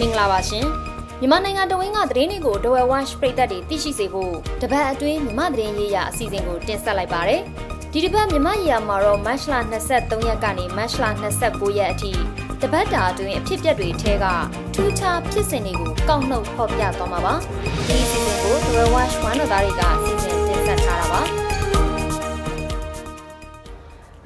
မင်္ဂလာပါရှင်မြန်မာနိုင်ငံတဝင်းကသတင်းတွေကို Dowel Watch ပရိသတ်တွေသိရှိစေဖို့တပတ်အတွင်းမြန်မာသတင်းရေးရာအစီအစဉ်ကိုတင်ဆက်လိုက်ပါတယ်ဒီတစ်ပတ်မြန်မာရေးရာမှာတော့မတ်လ23ရက်ကနေမတ်လ29ရက်အထိတပတ်တာအတွင်းအဖြစ်အပျက်တွေထဲကထူးခြားဖြစ်စဉ်တွေကိုကောက်နှုတ်ဖော်ပြသွားမှာပါဒီအစီအစဉ်ကို Dowel Watch ဝမ်းတော်သားတွေကစီစဉ်တင်ဆက်ထားတာပါ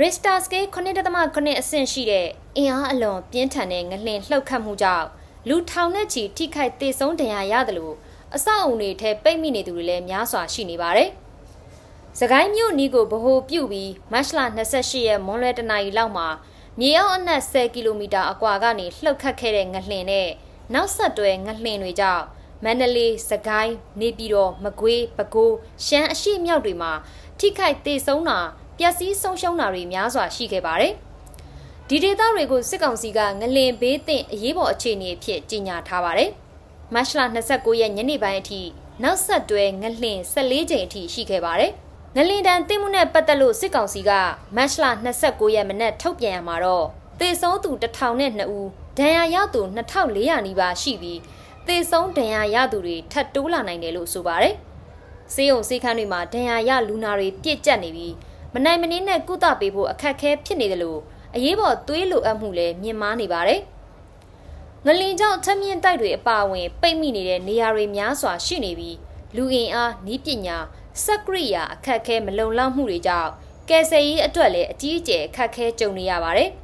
Richter scale 9.9အဆင့်ရှိတဲ့အင်အားအလွန်ပြင်းထန်တဲ့ငလျင်လှုပ်ခတ်မှုကြောင့် လူထောင်နဲ့ချီထိခိုက်ဒေဆုံးဒဏ်ရာရတယ်လို့အဆောက်အုံတွေထဲပိတ်မိနေသူတွေလည်းများစွာရှိနေပါတယ်။စကိုင်းမြို့နီးကိုဗဟိုပြုပြီးမတ်လ28ရက်မွန်လွဲတနာရီလောက်မှာမြေအောက်အနက်10ကီလိုမီတာအကွာကနေလှုပ်ခတ်ခဲ့တဲ့ငလျင်နဲ့နောက်ဆက်တွဲငလျင်တွေကြောင့်မန္တလေးစကိုင်းနေပြည်တော်မကွေးပဲခူးရှမ်းအရှိမြောက်တွေမှာထိခိုက်ဒေဆုံးတာပျက်စီးဆုံးရှုံးတာတွေများစွာရှိခဲ့ပါတယ်။ ဒီဒေသတွေကိုစစ်ကောင်စီကငလင်ဘေးသင့်အရေးပေါ်အခြေအနေအဖြစ်ကြေညာထားပါတယ်။မတ်လ29ရက်ညနေပိုင်းအထိနောက်ဆက်တွဲငလင်14ကြိမ်အထိရှိခဲ့ပါတယ်။ငလင်တန်တိမှုနဲ့ပတ်သက်လို့စစ်ကောင်စီကမတ်လ29ရက်မနက်ထုတ်ပြန်ရမှာတော့သေဆုံးသူ1002ဦးဒဏ်ရာရသူ2400နီးပါးရှိပြီးသေဆုံးဒဏ်ရာရသူတွေထပ်တိုးလာနိုင်တယ်လို့ဆိုပါတယ်။စေယုံစေခန်းတွေမှာဒဏ်ရာရလူနာတွေပြည့်ကျက်နေပြီးမနိုင်မနှင်းနဲ့ကုသပေးဖို့အခက်အခဲဖြစ်နေတယ်လို့ အရေးပေါ်သွေးလိုအပ်မှုလည်းမြင့်မားနေပါတယ်။ငလင်ကြောင့်ထက်မြင့်တိုက်တွေအပါအဝင် ပိတ်မိနေတဲ့နေရာတွေများစွာရှိနေပြီးလူအင်အားနီးပညာစက်ကရိယာအခက်အခဲမလုံလောက်မှုတွေကြောင့်ကယ်ဆယ်ရေးအတွက်လည်းအကြီးအကျယ်အခက်အခဲကြုံနေရပါတယ်။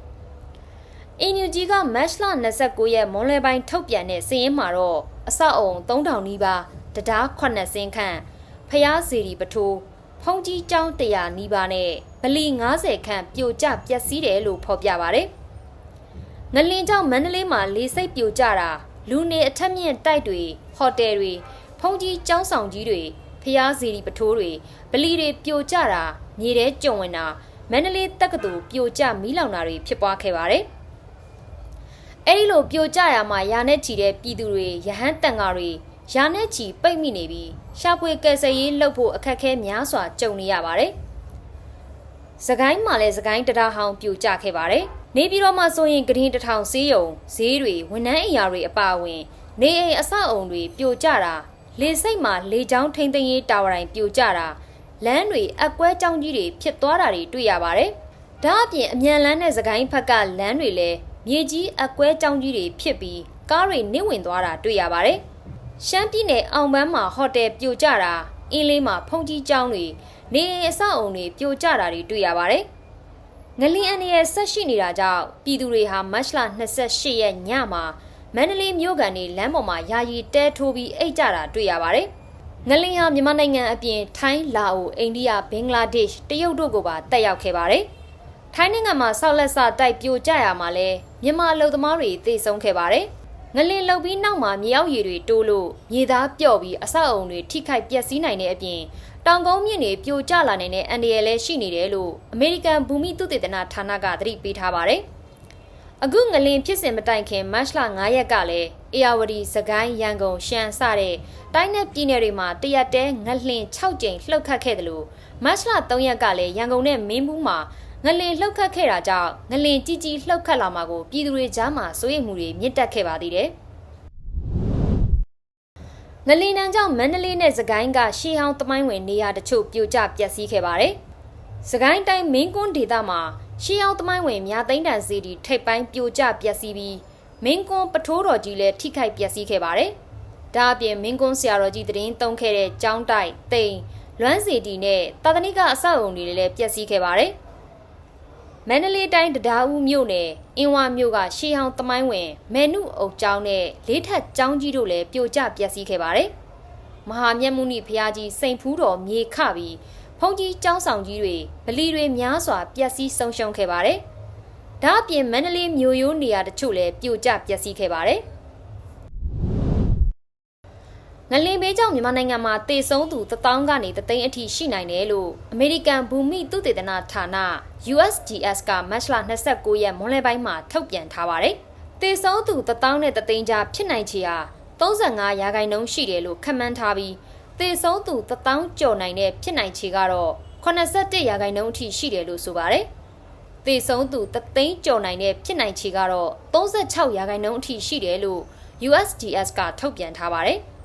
NUG ကမတ်လ29ရက်မွန်လွယ်ပိုင်းထုတ်ပြန်တဲ့စာရင်းမှာတော့အဆောက်အုံ3000နီးပါးတရား9စင်းခန့်ဖျားစီရီပထိုးဖုန်ကြီးကျောင်း100နီးပါးနဲ့ ဗလီ90ခန့်ပြိုကျပျက်စီးတယ်လို့ဖော်ပြပါဗျ။ငလင်ကျောင်းမန္တလေးမှာလေစိတ်ပြိုကျတာလူနေအထက်မြင့်တိုက်တွေဟိုတယ်တွေဖုန်ကြီးကျောင်းဆောင်ကြီးတွေဖျားစီရီပထိုးတွေဗလီတွေပြိုကျတာမြေထဲကျုံဝင်တာမန္တလေးတက္ကသိုလ်ပြိုကျမီးလောင်တာတွေဖြစ်ပွားခဲ့ပါတယ်။အဲဒီလိုပြိုကျရမှာရာနဲ့ချီတဲ့ပြည်သူတွေရဟန်းတန်ဃာတွေရာနဲ့ချီပိတ်မိနေပြီးရှာဖွေကယ်ဆယ်ရေးလုပ်ဖို့အခက်အခဲများစွာကြုံနေရပါတယ်။ စကိုင်းမှာလည်းစကိုင်းတရားဟောင်းပြိုကျခဲ့ပါတယ်။နေပြည်တော်မှာဆိုရင်ဂရင်းတထောင်စေးရုံဈေးတွေဝန်ထမ်းအိမ်ယာတွေအပါအဝင် နေအိမ်အဆောက်အုံတွေပြိုကျတာလေစိတ်မှာလေချောင်းထိမ့်သိမ်းရေးတာဝါတိုင်းပြိုကျတာလမ်းတွေအကွဲကြောင်းကြီးတွေဖြစ်သွားတာတွေတွေ့ရပါတယ်။ဒါအပြင်အမြန်လန်းတဲ့စကိုင်းဘက်ကလမ်းတွေလည်းမြေကြီးအကွဲကြောင်းကြီးတွေဖြစ်ပြီးကားတွေနစ်ဝင်သွားတာတွေ့ရပါတယ်။ရှမ်းပြည်နယ်အောင်ပန်းမှာဟိုတယ်ပြိုကျတာအင်းလေးမှာဖုန်ကြီးကျောင်းတွေ နေအိမ်အဆောက်အုံတွေပြိုကျတာတွေတွေ့ရပါတယ်။ငလင်းအန်ရဲ့ဆက်ရှိနေတာကြောင့်ပြည်သူတွေဟာမတ်လ28ရက်ညမှာမန္တလေးမြို့ကန်နေလမ်းပေါ်မှာယာယီတဲထိုးပြီးအိတ်ကြတာတွေ့ရပါတယ်။ငလင်းဟာမြန်မာနိုင်ငံအပြင်ထိုင်းလာအိုအိန္ဒိယဘင်္ဂလားဒေ့ရှ်တရုတ်တို့ကိုပါတက်ရောက်ခဲ့ပါတယ်။ထိုင်းနိုင်ငံမှာဆောက်လက်စတိုက်ပြိုကျရမှာလဲမြန်မာအလုပ်သမားတွေသေဆုံးခဲ့ပါတယ်။ငလင်လှုပ်ပြီးနောက်မှာမြေအောက်ရည်တွေတိုးလို့မြေသားပြော့ပြီးအဆောက်အုံတွေထိခိုက်ပျက်စီးနိုင်တဲ့အပြင် တောင်ကုန်းမြင့်တွေပြိုကျလာနိုင်တဲ့အန္တရာယ်လည်းရှိနေတယ်လို့အမေရိကန်ဘူမိသုတေသနဌာနကသတိပေးထားပါတယ်။အခုငလင်ဖြစ်စဉ်မတိုင်ခင်မတ်လ9ရက်ကလည်းအေယာဝတီစကိုင်းရန်ကုန်ရှမ်းစတဲ့တိုင်းနယ်ပြည်နယ်တွေမှာတရက်တဲငလင်6ကြိမ်လှုပ်ခတ်ခဲ့တယ်လို့မတ်လ3ရက်ကလည်းရန်ကုန်နဲ့မင်းဘူးမှာငလင်လှုပ်ခတ်ခဲ့တာကြောင့်ငလင်ကြီးကြီးလှုပ်ခတ်လာမှာကိုပြည်သူတွေကြားမှာစိုးရိမ်မှုတွေမြင့်တက်ခဲ့ပါသေးတယ်။ ငလင်တန်းကြောင့်မန္တလေးနဲ့စကိုင်းကရှေးဟောင်းတမိုင်းဝင်နေရာတချို့ပြိုကျပျက်စီးခဲ့ပါတယ်။စကိုင်းတိုင်းမင်းကွန်းဒေသမှာရှေးဟောင်းတမိုင်းဝင်မြသိန်းတန်စီတီထိပ်ပိုင်းပြိုကျပျက်စီးပြီးမင်းကွန်းပထိုးတော်ကြီးလည်းထိခိုက်ပျက်စီးခဲ့ပါတယ်။ဒါအပြင်မင်းကွန်းဆရာတော်ကြီးတရင်တုံးခဲ့တဲ့ကျောင်းတိုက်တိန်လွမ်းစီတီနဲ့တာသနိကအဆောက်အုံတွေလည်းပျက်စီးခဲ့ပါတယ်။ မန္တလေးတိုင်းတရားဦးမြို့နယ်အင်းဝမြို့ကရှေးဟောင်းတမိုင်းဝင်မဲနုအုပ်ကျောင်းနဲ့လေးထပ်ကျောင်းကြီးတို့လည်းပြိုကျပျက်စီးခဲ့ပါတယ်။မဟာမြတ်မုနိဘုရားကြီးစိန်ဖူးတော်မြေခပြီးဖုန်ကြီးကျောင်းဆောင်ကြီးတွေဗလီတွေများစွာပျက်စီးဆုံးရှုံးခဲ့ပါတယ်။ဒါအပြင်မန္တလေးမြို့ရိုးနေရာတချို့လည်းပြိုကျပျက်စီးခဲ့ပါတယ်။ ငလင်ဘေးကြောင့်မြန်မာနိုင်ငံမှာတေဆုံးသူ1000ကနေ3000အထိရှိနိုင်တယ်လို့အမေရိကန်ဘူမိသုတေသနဌာန USGS ကမတ်လ29ရက်မွန်းလယ်ပိုင်းမှာထုတ်ပြန်ထားပါတယ်။တေဆုံးသူ1000နဲ့3000ကြားဖြစ်နိုင်ချေဟာ35ရာခိုင်နှုန်းရှိတယ်လို့ခန့်မှန်းထားပြီးတေဆုံးသူ1000ကျော်နိုင်တဲ့ဖြစ်နိုင်ချေကတော့81ရာခိုင်နှုန်းအထိရှိတယ်လို့ဆိုပါတယ်။သေဆုံးသူ3သိန်းကျော်နိုင်တဲ့ဖြစ်နိုင်ချေကတော့36ရာခိုင်နှုန်းအထိရှိတယ်လို့ USDS ကထုတ်ပြန်ထားပါတယ်။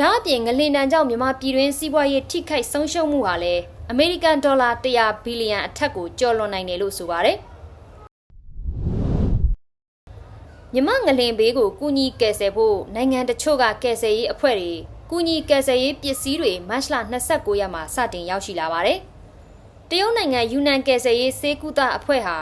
ဒါအပြင်ငလင်တန်ကြောင့်မြန်မာပြည်တွင်းစီးပွားရေးထိခိုက်ဆုံးရှုံးမှုဟာလည်းအမေရိကန်ဒေါ်လာ100ဘီလီယံအထက်ကိုကျော်လွန်နိုင်တယ်လို့ဆိုပါတယ်။မြမငလင်ဘေးကိုကူညီကယ်ဆယ်ဖို့နိုင်ငံတချို့ကကယ်ဆယ်ရေးအဖွဲ့တွေကူညီကယ်ဆယ်ရေးပစ္စည်းတွေမတ်လ29ရက်မှာစတင်ရောက်ရှိလာပါတယ်။တရုတ်နိုင်ငံယူနန်ကယ်ဆယ်ရေးစေကူတာအဖွဲ့ဟာ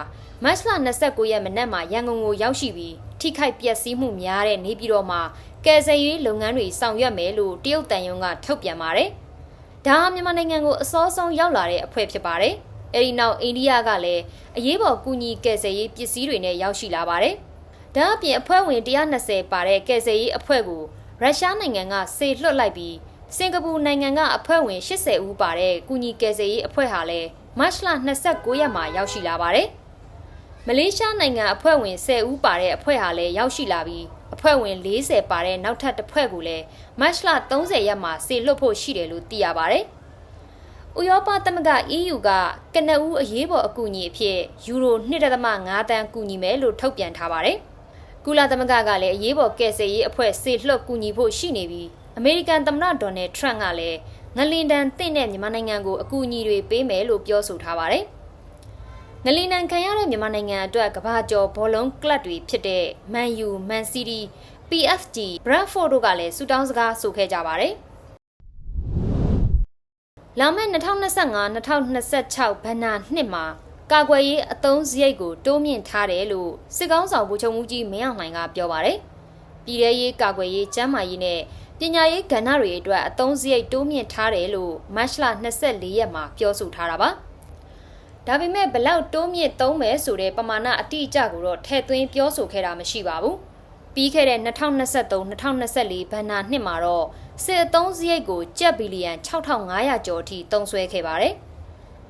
မတ်လ29ရက်မနက်မှာရန်ကုန်ကိုရောက်ရှိပြီး ထိခိုက်ပျက်စီးမှုများတဲ့နေပြည်တော်မှာကယ်ဆယ်ရေးလုပ်ငန်းတွေဆောင်ရွက်မယ်လို့တရုတ်တန်ယုံကထုတ်ပြန်ပါတယ်။ဒါဟာမြန်မာနိုင်ငံကိုအစောဆုံးရောက်လာတဲ့အဖွဲ့ဖြစ်ပါတယ်။အဲဒီနောက်အိန္ဒိယကလည်းအရေးပေါ်ကူညီကယ်ဆယ်ရေးပစ္စည်းတွေနဲ့ရောက်ရှိလာပါတယ်။ဒါအပြင်အဖွဲ့ဝင်120ပါတဲ့ကယ်ဆယ်ရေးအဖွဲ့ကိုရုရှားနိုင်ငံကစေလွှတ်လိုက်ပြီးစင်ကာပူနိုင်ငံကအဖွဲ့ဝင်80ဦးပါတဲ့ကူညီကယ်ဆယ်ရေးအဖွဲ့ဟာလည်းမတ်လ29ရက်မှာရောက်ရှိလာပါတယ်။ မလေးရှားနိုင်ငံအဖွဲ့ဝင်10ဦးပါတဲ့အဖွဲ့ဟာလည်းရောက်ရှိလာပြီးအဖွဲ့ဝင်40ပါတဲ့နောက်ထပ်တစ်ဖွဲ့ကိုလည်းမတ်လ30ရက်မှာစေလွှတ်ဖို့ရှိတယ်လို့သိရပါတယ်။ဥရောပသမဂ္ဂ EU ကကနအူးအရေးပေါ်အကူအညီအဖြစ်ယူရို1.5တန်းကူညီမယ်လို့ထုတ်ပြန်ထားပါတယ်။ကုလသမဂ္ဂကလည်းအရေးပေါ်ကယ်ဆယ်ရေးအဖွဲ့စေလွှတ်ကူညီဖို့ရှိနေပြီးအမေရိကန်သမ္မတဒေါ်နယ်ထရန့်ကလည်းငလင်တန်တင့်တဲ့မြန်မာနိုင်ငံကိုအကူအညီတွေပေးမယ်လို့ပြောဆိုထားပါတယ်။ ငလင်တန်ခံရတဲ့မြန်မာနိုင်ငံအတွက်ကမ္ဘာကျော်ဘောလုံးကလပ်တွေဖြစ်တဲ့ Man U, Man City, PFG, Brentford တို့ကလည်းစူတောင်းစကားဆိုခဲ့ကြပါတယ်။လာမယ့်2025-2026ဘဏ္ဍာနှစ်မှာကာကွယ်ရေးအသုံးစရိတ်ကိုတိုးမြင့်ထားတယ်လို့စစ်ကောင်းဆောင်ဗိုလ်ချုပ်မှုကြီးမင်းအောင်လှိုင်ကပြောပါတယ်။ပြည်ထရေးကာကွယ်ရေးကျန်းမာရေးနဲ့ပညာရေးကဏ္ဍတွေအတွက်အသုံးစရိတ်တိုးမြင့်ထားတယ်လို့မတ်လ24ရက်မှာပြောဆိုထားတာပါ။ ဒါပေမဲ့ဘလောက်တိုးမြင့်သုံးမယ်ဆိုတဲ့ပမာဏအတိအကျကိုတော့ထည့်သွင်းပြောဆိုခဲ့တာမရှိပါဘူး။ပြီးခဲ့တဲ့2023-2024ဘဏ္ဍာနှစ်မှာတော့စစ်အသုံးစရိတ်ကိုကျပ်ဘီလီယံ6500ကျော်အထိသုံးစွဲခဲ့ပါတယ်။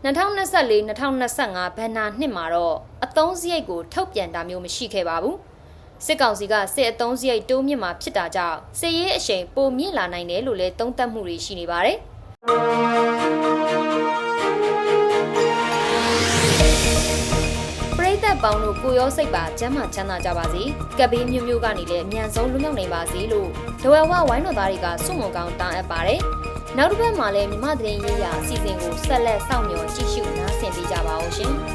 2024-2025ဘဏ္ဍာနှစ်မှာတော့အသုံးစရိတ်ကိုထုတ်ပြန်တာမျိုးမရှိခဲ့ပါဘူး။စစ်ကောင်စီကစစ်အသုံးစရိတ်တိုးမြင့်မှာဖြစ်တာကြောင့်စစ်ရေးအရှိန်ပိုမြင့်လာနိုင်တယ်လို့လည်းသုံးသပ်မှုတွေရှိနေပါတယ်။ သတ်ပေါင်းတို့ကိုရောစိတ်ပါကျမ်းမာချမ်းသာကြပါစေ။ကပ်ဘေးမျိုးမျိုးကနေလည်းအမြန်ဆုံးလွတ်မြောက်နိုင်ပါစေလို့ဒဝဲဝဝိုင်းတော်သားတွေကစွန့်မုံကောင်းတောင်းအပ်ပါတယ်။နောက်တစ်ပတ်မှာလည်းမြမသတင်းရေးရာအစီအစဉ်ကိုဆက်လက်စောင့်မျှော်ကြည့်ရှုနားဆင်ပေးကြပါအောင်ရှင်။